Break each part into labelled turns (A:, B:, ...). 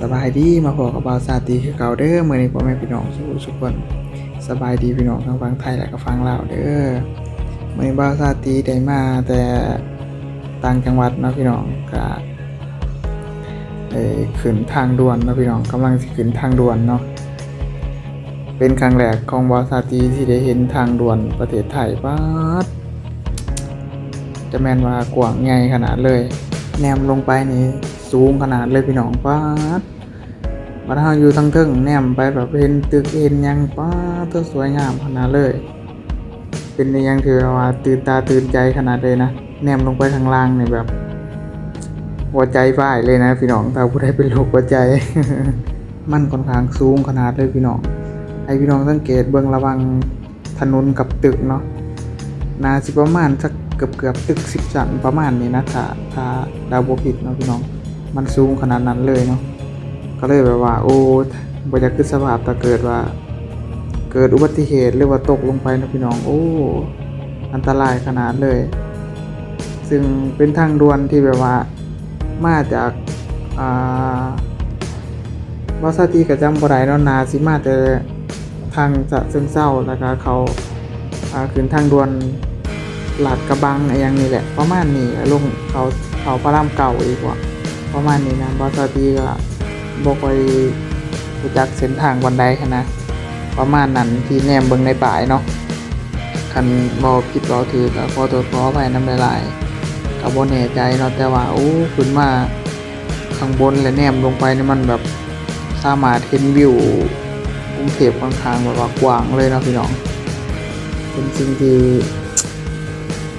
A: สบายดีมาพบกับบาวซาตีคือเก่าเด้อมื้อนี้พ่อแม่พี่น้องทุกคนสบายดีพี่น้องทั้งฟังไทยและก็ฟังลาวเด้อเมื้อนี้บาวซาตีได้มาแต่ต่างจังหวัดนะพี่น้องก็เอ้ขึ้นทางด่วนนะพี่น้องกำลังสิขึ้นทางด่วนเนาะเป็นครั้งแรกของบาวซาตีที่ได้เห็นทางด่วนประเทศไทยป๊าจะแมนว่ากว้างใหญ่ขนาดเลย แนมลงไปนี่ สูงขนาดเลยพี่น้องป้าบัดเฮาอยู่ทั้งเทิงแนมไปแบบเห็นตึกเห็นยังป้าดเธอสวยงามขนาดเลย เป็นยังที่แบบว่าตื่นตาตื่นใจขนาดเลยนะแนมลงไปข้างล่างเนี่ยแบบหัวใจว่ายเลยนะพี่น้องถ้าผู้ใดเป็นโรคหัวใจ มันค่อนข้างสูงขนาดเลยพี่น้องให้พี่น้องสังเกตเบื้องระวังถนนกับตึกเนาะนาสิประมาณสักเกือบเกือบตึกสิบชั้นประมาณนี้นะถ้าถ้าดาวโบผิดเนาะพี่น้อง มันสูงขนาดนั้นเลยเนาะก็เลยแบบว่า โอ้บรรยากาศสภาพถ้าเกิดว่า เกิดอุบัติเหตุหรือว่าตกลงไปนะพี่น้องโอ้อันตรายขนาดเลย ซึ่งเป็นทางด่วนที่แบบว่ามาจากอ่าบอสตีกับจำบ่ได้เนนาสิมาแต่ทางจะเชิงเศร้าแล้วก็เขาขึ้นทางด่วนลาดกระบังอะไรอย่างนี้แหละประมาณนี้ลงเขาเขาพระรามเก่าอีกว่า ประมาณนี้นะบอสตีก็บอกไปรู้จักเส้นทางวันใดขนาดประมาณนั้นที่แนมเบิงในป่ายเนาะคันบอผิดบอถือกับพอตัวพอไปน้ำลายกับบนแน่ใจเนาะแต่ว่าโอ้ขึ้นมาข้างบนและแนมลงไปนี่มันแบบสามารถเห็นวิวกรุงเทพค่อนข้างแบบว่ากว้างเลยเนาะพี่น้อง เป็นสิ่งที่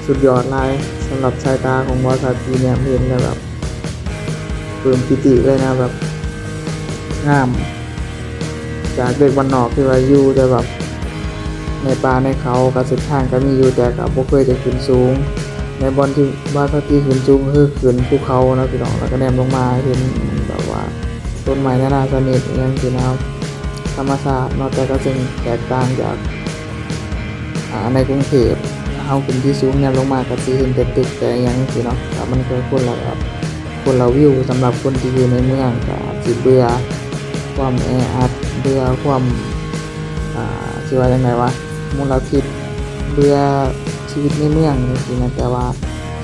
A: สุดยอดเลยสำหรับสายตาของบอสาทีเนี่ยเห็นแบบ เปิ่มปิติเลยนะแบบงาม จากเด็กวันนอกที่ว่าอยู่แต่แบบในป่าในเขากับสุดทางก็มีอยู่แต่กับบ่เคยจะขึ้นสูง ในบอลที่บาสาทีขึ้นสูงก็คือขึ้นภูเขานะพี่น้องแล้วก็แนมลงมาเห็นแบบว่าต้นไม้นานาชนิดอหยังที่นะธรรมชาติเนอกแต่ก็จึงแตกต่างจากอ่าในกรุงเทพเฮาขึ้นที่สูงเนี่ยลงมาก็สิเห็นแต่ตึกแต่หยังสิเนาะก็มันก็คนละแบบ คนละวิวสำหรับคนที่อยู่ในเมืองก็อาจสิเบื่อความแออัดเบื่อความอ่าสิว่าจังไดวะมลพิษเบื่อชีวิตในเมืองนี่สินะแต่ว่า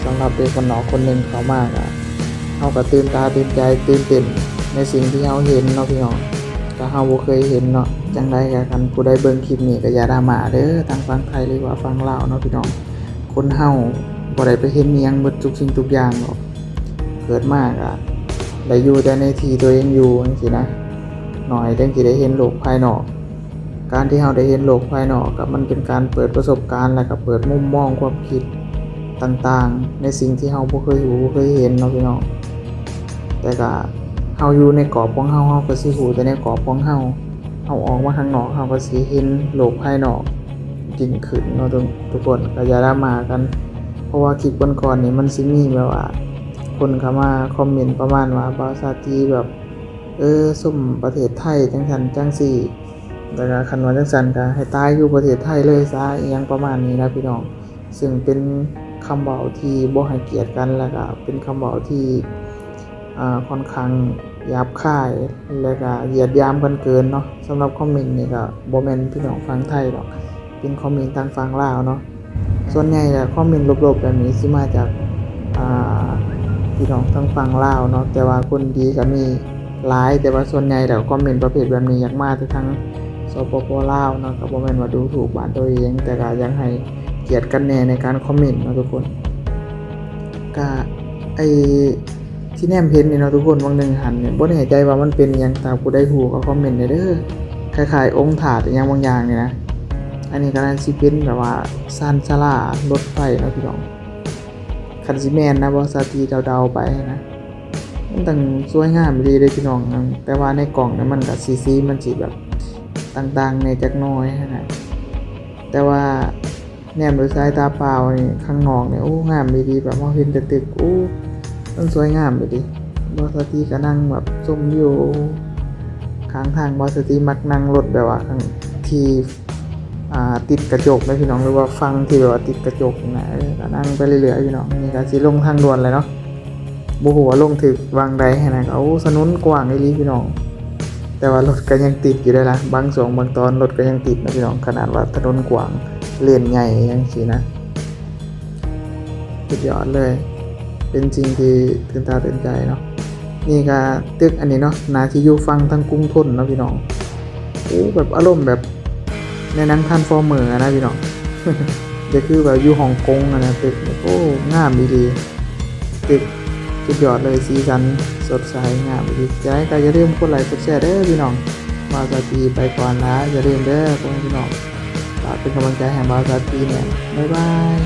A: สำหรับเด็กคนหนอคนหนึงเขามากอะเฮาก็ตื่นตาตื่นใจตื่นเต้นในสิ่งที่เฮาเห็นเนาะพี่น้องก็เฮาบ่เคยเห็นเนาะจังไดก็คันผู้ใดเบิ่งคลิปนี้ก็อย่าดราม่าเด้อทางฝั่งไทยหรือว่าฝั่งลาวเนาะพี่น้องคนเฮาบ่ได้ไปเห็นอิหยังเบิดทุกสิ่งทุกอย่างหรอก เกิดมาก็ได้อยู่แต่ในที่ตัวเองอยู่จังซี่นะหน่อยจังสิได้เห็นโลกภายนอก การที่เฮาได้เห็นโลกภายนอกก็มันเป็นการเปิดประสบการณ์และก็เปิดมุมมองความคิดต่างๆ ในสิ่งที่เฮาบ่เคยรู้บ่เคยเห็นเนาะพี่น้องแต่ก็เฮาอยู่ในกรอบของเฮาเฮาก็สิฮู้แต่ในกรอบของเฮาเฮาออกมาข้างนอกเฮาก็สิเห็นโลกภายนอกจริงขึ้นเนาะทุกทุกคนก็อย่าดราม่ากัน เพราะว่าคลิปก่อนๆนี่มันสิมีแบบว่า คนเข้ามาคอมเมนต์ประมาณว่าภาษาจีแบบเออสุ่มประเทศไทยจังซั่นจังซี่แล้วก็คันว่าจังซั่นก็ให้ตายอยู่ประเทศไทยเลยซะอีหยังประมาณนี้นะพี่น้อง ซึ่งเป็นคำเว้าที่บ่ให้เกียรติกันแล้วก็เป็นคำเว้าที่อ่าค่อนข้างหยาบคายแล้วก็เหยียดยามกันเกินเนาะสำหรับคอมเมนต์นี่ก็บ่แม่นพี่น้องฟังไทยหรอกเป็นคอมเมนต์ทางฝั่งลาวเนาะส่วนใหญ่แล้วคอมเมนต์ลบๆแบบนี้สิมาจาก พี่น้องทางฝั่งลาวเนาะแต่ว่าคนดีก็มีหลายแต่ว่าส่วนใหญ่แล้วคอมเมนต์ประเภทแบบนี้อยากมากที่ทางสปปลาวเนาะก็บ่แม่นว่าดูถูกบ้านตัวเอง แต่ก็ยากให้เกียรติกันแน่ในการคอมเมนต์เนาะทุกคนก็ไอที่แนมเพนนี่เนาะทุกคนวังหนึ่งหันเนี่ยบ่แน่ใจว่ามันเป็นยังตามผู้ได้ฮู้ก็คอมเมนต์ได้เด้อคล้ายๆองค์ถาดอหยังบางอย่างเนี่ยนะ อันนี้ก็น่าสิเป็นแบบว่าซานซาลารถไฟเนาะพี่น้อง คันสิแมนนะบ่สตีเดาๆไปนะมันตั้งสวยงามดีเลยพี่น้องนะแต่ว่าในกล่องเนี่ยมันก็สีสีมันสิแบบต่างๆในจักน้อยนะแต่ว่าแนมโดยสายตาเปล่านี่ข้างนอกเนี่ยโอ้งามดีแบบว่าเห็นแต่ตึกโอ้มันสวยงามดิบอสตีก็นั่งแบบชมวิวข้างทางบอสตีมักนั่งรถแบบว่าข้างที่ ติดกระจกเลยพี่น้องหรือว่าฟังที่แบบว่าติดกระจกนะก็นั่งไปเรื่อยๆพี่น้องนี่ก็สิลงทางด่วนเลยเนาะบ่ฮู้ว่าลงถึกวางใดให้นะเอาถนนกว้างอีลีพี่น้อง แต่ว่ารถก็ยังติดอยู่ได้ละบางช่วงบางตอนรถก็ยังติดนะพี่น้องขนาดว่าถนนกว้างเลนใหญ่ยังสินะสุดยอดเลย เป็นสิ่งที่ตื่นตาตื่นใจเนาะนี่ก็ตึกอันนี้เนาะนาที่อยู่ฟังทางกรุงทนเนาะพี่น้องโอ้แบบอารมณ์แบบ ในนังทันฟอร์เมอร์นะพี่น้องจะคือแบบอยู่ฮ่องกงนะตึกโอ้งามดีๆตึกสุดยอดเลยสีสันสดใสงามดีจใจก็อย่าลืมกดไลค์กดแชร์เด้อพี่น้องบาวสาตีไปก่อนนะอย่าลืมเด้อพวกพี่น้องฝากเป็นกำลังใจแห่งบาวสาตีเนี่ยบ๊ายบาย